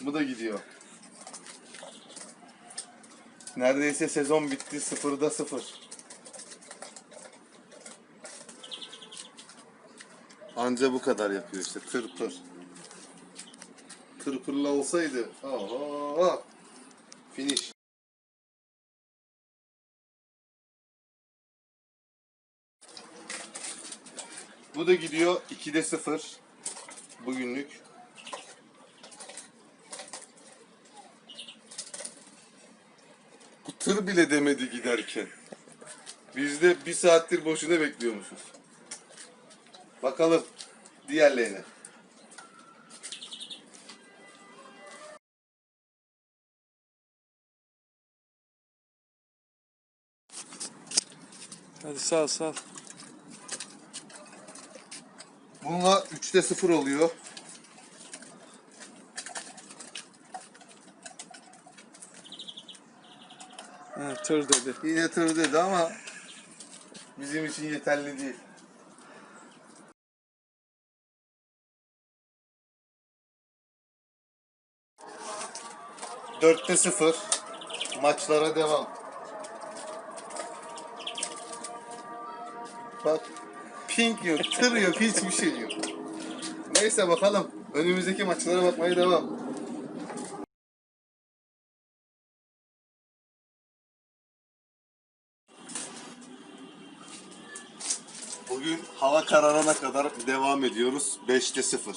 Bu da gidiyor. Neredeyse sezon bitti. Sıfırda sıfır. Anca bu kadar yapıyor işte. Tır pır. Tır pırla olsaydı. Oho. Finish. Bu da gidiyor 2'de 0 bugünlük. Bu tır bile demedi giderken. Biz de bir saattir boşuna bekliyormuşuz. Bakalım diğerlerine. Hadi sağ sağ. Bununla 3'te 0 oluyor. Ha, tır dedi. Yine tır dedi ama bizim için yeterli değil. Dörtte sıfır. Maçlara devam. Bak pink yok, tır yok, hiçbir şey yok. Neyse bakalım. Önümüzdeki maçlara bakmaya devam. Bugün hava kararana kadar devam ediyoruz. 5'te 0.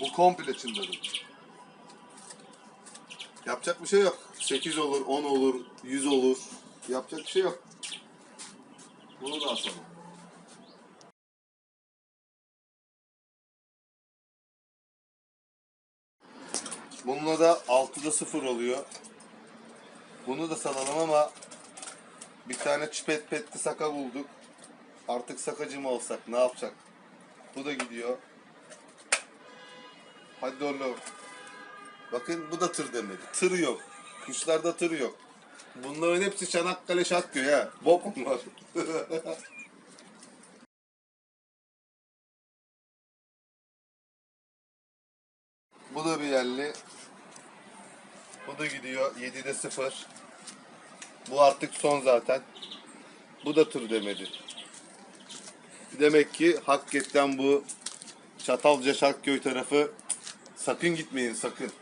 Bu komple çınladı. Yapacak bir şey yok. 8 olur, 10 olur, 100 olur. Yapacak bir şey yok. Bunu da asalım. Bununla da 6'da 0 oluyor. Bunu da salalım ama bir tane çipet petli saka bulduk. Artık sakacı mı olsak ne yapacak? Bu da gidiyor. Hadi oğlum. Bakın bu da tır demedi. Tır yok. Kuşlarda tır yok. Bunların hepsi Çanakkale Şatköy ha. Bok mu var? bu da bir yerli. Bu da gidiyor. 7'de 0. Bu artık son zaten. Bu da tır demedi. Demek ki hakikaten bu Çatalca Şarkköy tarafı sakın gitmeyin sakın.